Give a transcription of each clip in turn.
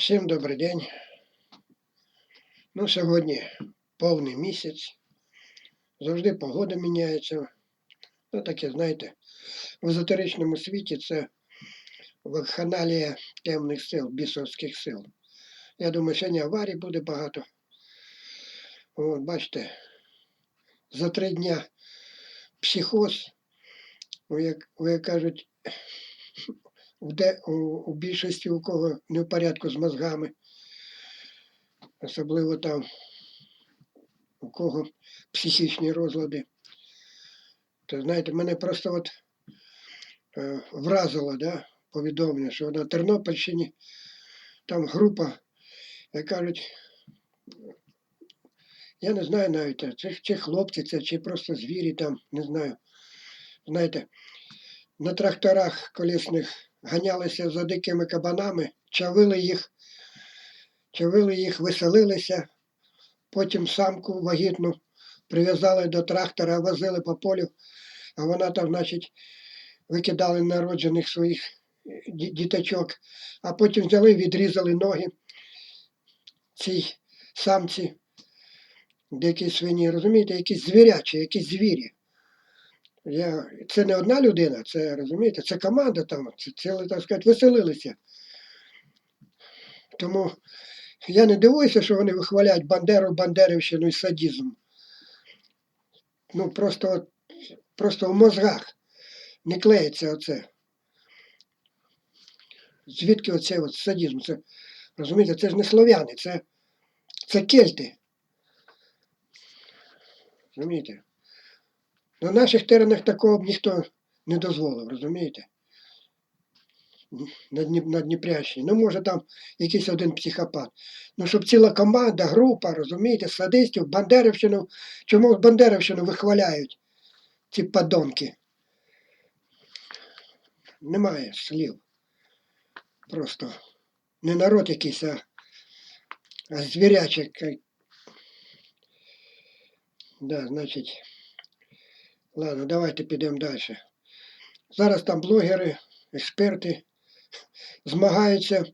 Всім добрий день. Ну, сьогодні повний місяць. Завжди погода міняється. Ну, таке, знаєте, в езотеричному світі це вакханалія темних сил, бісовських сил. Я думаю, сьогодні аварій буде багато. От, бачите, за три дня психоз, як, як кажуть, у, більшості у кого не в порядку з мозгами, особливо там, у кого психічні розлади. То знаєте, мене просто от е, вразило да, повідомлення, що на Тернопільщині там група, як кажуть, я не знаю навіть, е, чи, чи хлопці це, чи просто звірі там, не знаю. Знаєте, на тракторах колісних ганялися за дикими кабанами, чавили їх, чавили їх, веселилися, потім самку вагітну прив'язали до трактора, возили по полю, а вона там, значить, викидали народжених своїх е, діточок, а потім взяли, відрізали ноги цій самці, дикі свині, розумієте, якісь звірячі, якісь звірі. Я, це не одна людина, це розумієте, це команда там, це ціле, так сказати, веселилися. Тому я не дивуюся, що вони вихваляють Бандеру, Бандерівщину і садізм. Ну просто, просто в мозгах не клеїться оце. Звідки оцей от садізм? Це, розумієте, це ж не слов'яни, це, це кельти. Розумієте? На наших теренах такого б ніхто не дозволив, розумієте? На, на Дніпрящині. Ну, може, там якийсь один психопат. Ну, щоб ціла команда, група, розумієте, садистів, Бандерівщину, чому Бандерівщину вихваляють ці подонки? Немає слів. Просто не народ якийсь, а, а звірячий. Да, значить. Ладно, давайте підемо далі. Зараз там блогери, експерти змагаються.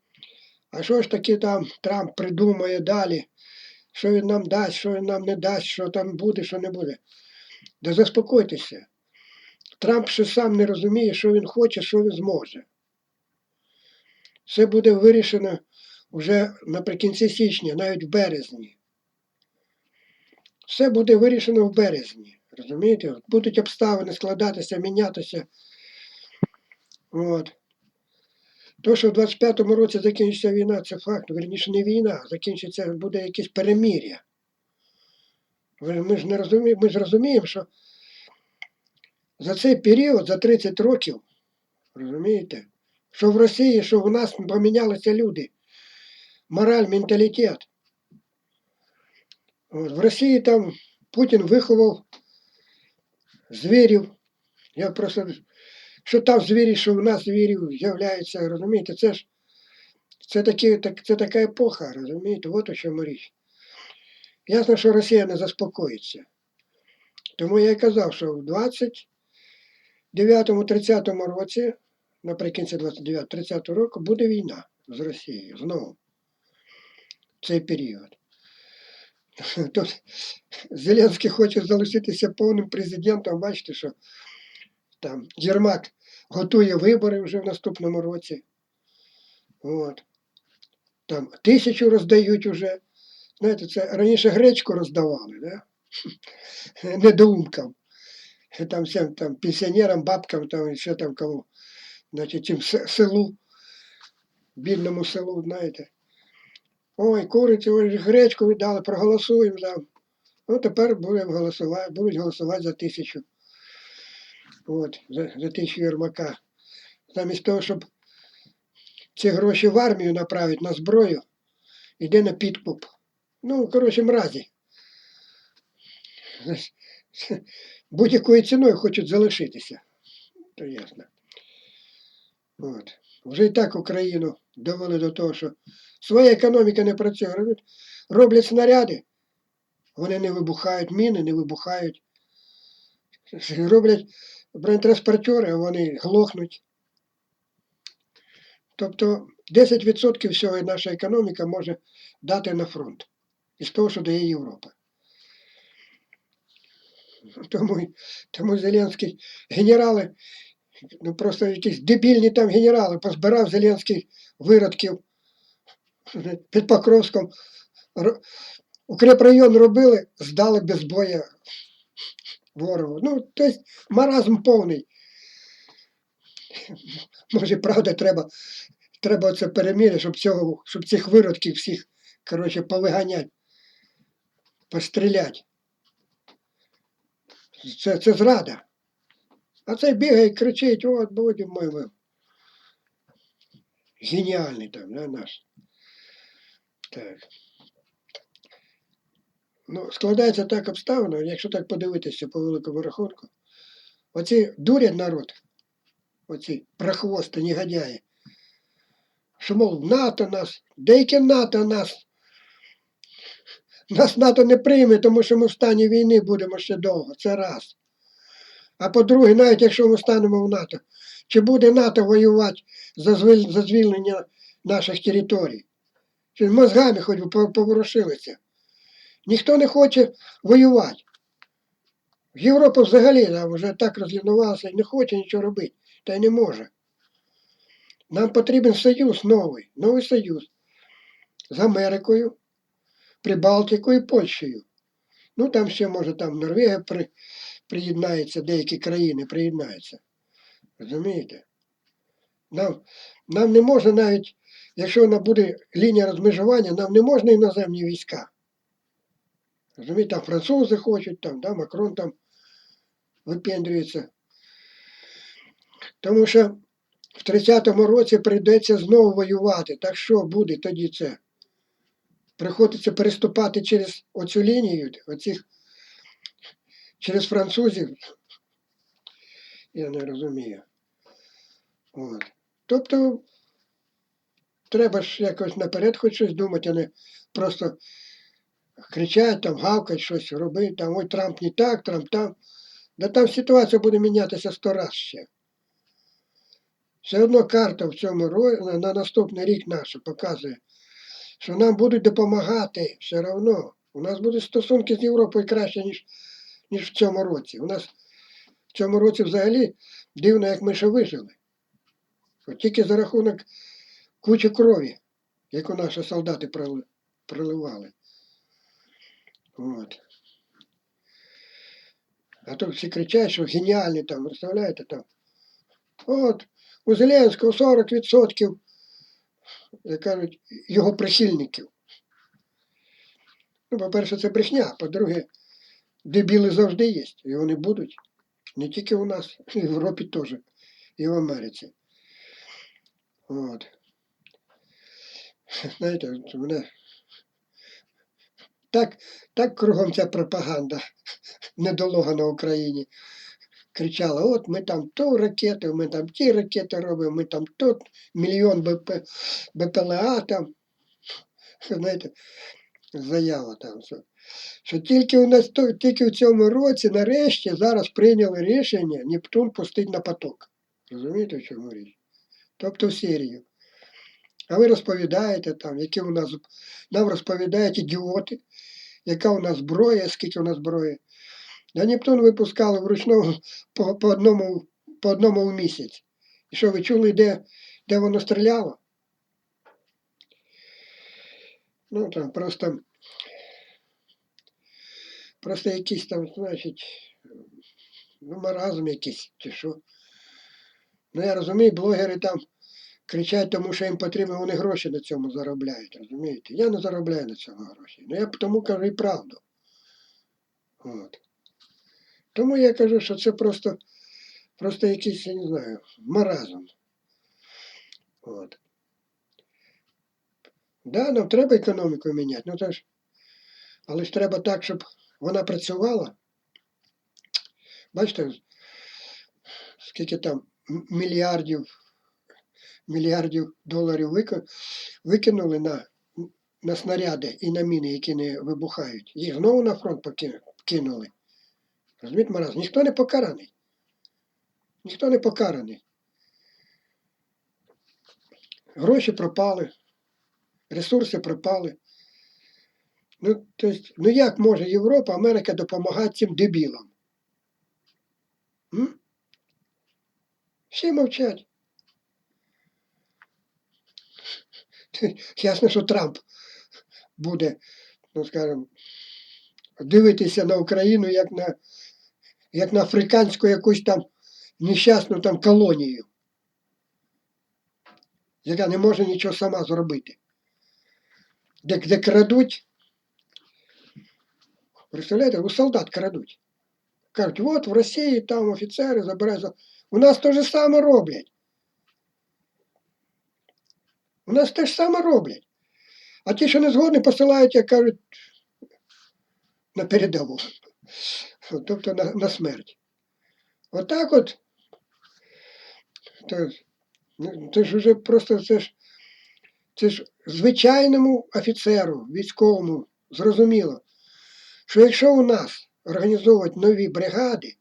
А що ж таки там Трамп придумає далі? Що він нам дасть, що він нам не дасть, що там буде, що не буде. Да заспокойтеся. Трамп ще сам не розуміє, що він хоче, що він зможе. Все буде вирішено вже наприкінці січня, навіть в березні. Все буде вирішено в березні. Розумієте? От Будуть обставини складатися, мінятися. От. То, що в 25-му році закінчиться війна, це факт. Верніше не війна, закінчиться, буде якесь перемір'я. Ми ж не розуміємо, ми ж розуміємо, що за цей період, за 30 років, розумієте, що в Росії, що в нас помінялися люди. Мораль, менталітет. От, в Росії там Путін виховав звірів. Я просто, що там звірі, що в нас звірів з'являються, розумієте, це ж це, такі, так, це така епоха, розумієте, от у чому річ. Ясно, що Росія не заспокоїться. Тому я і казав, що в 29-30 році, наприкінці 29-30 року, буде війна з Росією знову. В цей період. Тут Зеленський хоче залишитися повним президентом. Бачите, що там Єрмак готує вибори вже в наступному році. От. Там тисячу роздають уже. Знаєте, це раніше гречку роздавали, да? недоумкам. Там всім там, пенсіонерам, бабкам, там, і ще там кому. Значить, тим селу, бідному селу, знаєте. Ой, курицю, ой, гречку віддали, проголосуємо там. Ну, тепер будемо голосувати, будуть голосувати за тисячу. От, за, за тисячу Єрмака. Замість того, щоб ці гроші в армію направити на зброю, йде на підкуп. Ну, коротше, мразі. Будь-якою ціною хочуть залишитися. То ясно. От. Вже і так Україну довели до того, що своя економіка не працює. Роблять- снаряди, вони не вибухають, міни не вибухають. Роблять бронетранспортери, а вони глохнуть. Тобто 10% всього наша економіка може дати на фронт із того, що дає Європа. Тому, тому Зеленський генерали, ну просто якісь дебільні там генерали, позбирав Зеленський виродків під Покровськом. Укрепрайон робили, здали без боя ворогу. Ну, тобто маразм повний. Може, правда, треба, треба це переміряти, щоб, щоб цих виродків всіх, коротше, повиганять, постріляти. Це, це зрада. А цей бігає кричить, от будемо ми. ви». Геніальний там, да, наш. Так. Ну, складається так обставина, якщо так подивитися по великому рахунку. Оці дурять народ, оці прохвости, негодяї, що, мов, НАТО нас, деяке НАТО нас, нас НАТО не прийме, тому що ми в стані війни будемо ще довго. Це раз. А по-друге, навіть якщо ми станемо в НАТО, чи буде НАТО воювати за, звільнення наших територій? Чи мозгами хоч би поворушилися? Ніхто не хоче воювати. Європа взагалі там, вже так розлінувалася і не хоче нічого робити, та й не може. Нам потрібен союз новий, новий союз з Америкою, Прибалтикою і Польщею. Ну там ще може там Норвегія приєднається, деякі країни приєднаються. Розумієте? Нам, нам не можна навіть, якщо вона буде лінія розмежування, нам не можна іноземні війська. Розумієте, там французи хочуть, там, да, Макрон там випендрюється. Тому що в 30-му році прийдеться знову воювати. Так що буде тоді це? Приходиться переступати через оцю лінію, оцих, через французів. Я не розумію. От. Тобто треба ж якось наперед хоч щось думати, а не просто кричать, там, гавкать, щось робити, там, ой, Трамп не так, Трамп там. Да там ситуація буде мінятися сто раз ще. Все одно карта в цьому ро- на, на наступний рік наша показує, що нам будуть допомагати все одно. У нас будуть стосунки з Європою краще, ніж, ніж в цьому році. У нас в цьому році взагалі дивно, як ми ще вижили. От тільки за рахунок кучі крові, яку наші солдати проли- проливали. От. А то всі кричать, що геніальні там, представляєте там. От, у Зеленського 40%, як кажуть, його прихильників. Ну, по-перше, це брехня, по-друге, дебіли завжди є, і вони будуть. Не тільки у нас, і в Європі теж, і в Америці. От. Знаєте, мене так, так кругом ця пропаганда недолуга на Україні. Кричала, от ми там то ракети, ми там ті ракети робимо, ми там тут мільйон БП, БПЛА там. Знаєте, заява там. Що, що тільки у нас тільки в цьому році, нарешті, зараз прийняли рішення Нептун пустить на поток. Розумієте, в чому річ? Тобто в Сирію. А ви розповідаєте там, які у нас нам розповідають ідіоти, яка у нас зброя, скільки у нас зброї. На Нептун випускали вручну по, по, одному, по одному в місяць. І що ви чули, де, де воно стріляло? Ну там просто, просто якийсь там, значить, ну, маразм якийсь, чи що. Ну я розумію, блогери там кричать, тому що їм потрібно, вони гроші на цьому заробляють, розумієте? Я не заробляю на цьому гроші. Ну я тому кажу і правду. От. Тому я кажу, що це просто, просто якийсь, я не знаю, маразм. От. Да, нам треба економіку міняти, ну то ж, але ж треба так, щоб вона працювала. Бачите, скільки там мільярдів, мільярдів доларів викинули на, на снаряди і на міни, які не вибухають. Їх знову на фронт кинули. Розумієте, Мараз? Ніхто не покараний. Ніхто не покараний. гроші пропали, ресурси пропали. Ну, то есть, ну як може Європа, Америка допомагати цим дебілам? М? Всі мовчать. Ясно, що Трамп буде, ну скажімо, дивитися на Україну як на, як на африканську якусь там нещасну там колонію, яка не може нічого сама зробити. Де, де крадуть, представляєте, у солдат крадуть. Кажуть, от в Росії там офіцери забирають. У нас те ж саме роблять. У нас те ж саме роблять. А ті, що не згодні, посилають, як кажуть, на передову. Тобто на, на смерть. Отак от. То, ну, це ж уже просто це ж, це ж звичайному офіцеру, військовому, зрозуміло, що якщо у нас організовувати нові бригади,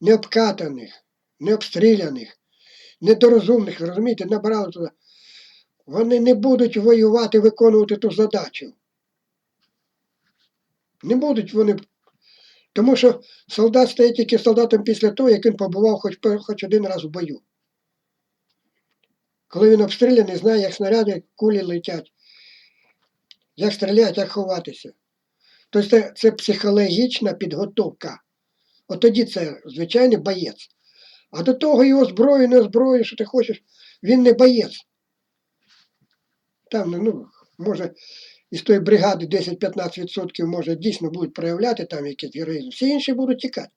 необкатаних, необстріляних, недорозумних, розумієте, набрали туди, вони не будуть воювати, виконувати ту задачу. Не будуть вони. Тому що солдат стає тільки солдатом після того, як він побував хоч, хоч один раз в бою. Коли він обстріляний, знає, як снаряди, кулі летять, як стріляти, як ховатися. Тобто це, це психологічна підготовка. От тоді це звичайний боєць. А до того його зброю, не зброю, що ти хочеш, він не боєць. Там, ну, може, із тої бригади 10-15% може дійсно будуть проявляти там якийсь героїзм. Всі інші будуть тікати.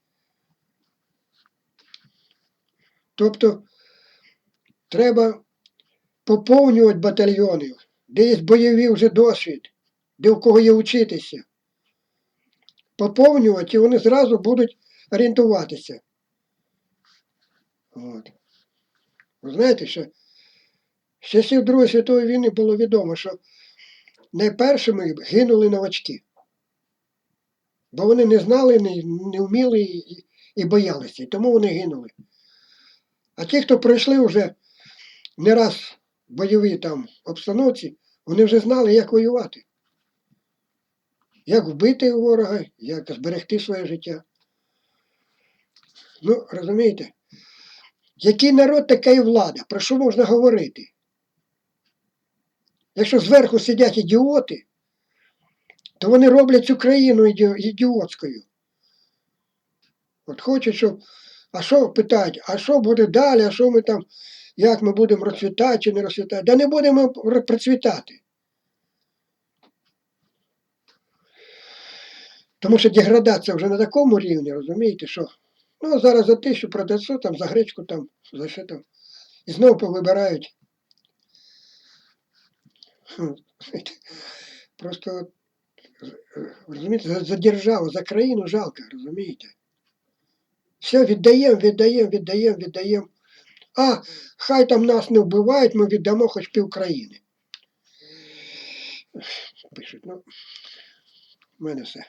Тобто треба поповнювати батальйони, де є бойовий вже досвід, де у кого є вчитися. Поповнювати, і вони зразу будуть орієнтуватися. От. Ви знаєте, що з часів Другої світової війни було відомо, що найпершими гинули новачки. Бо вони не знали, не, не вміли і, і боялися, і тому вони гинули. А ті, хто пройшли вже не раз бойові там обстановці, вони вже знали, як воювати. Як вбити ворога, як зберегти своє життя. Ну, розумієте, який народ, така і влада. Про що можна говорити? Якщо зверху сидять ідіоти, то вони роблять цю країну ідіотською. От хочуть, щоб. А що питають, а що буде далі, а що ми там, як ми будемо розцвітати чи не розцвітати? Да не будемо процвітати. Тому що деградація вже на такому рівні, розумієте, що ну, зараз за тисячу продавцю, там, за гречку, там, за що там. І знову повибирають. Просто, розумієте, за, за державу, за країну жалко, розумієте? Все, віддаємо, віддаємо, віддаємо, віддаємо. А, хай там нас не вбивають, ми віддамо хоч пів країни. Пишуть, ну, в мене все.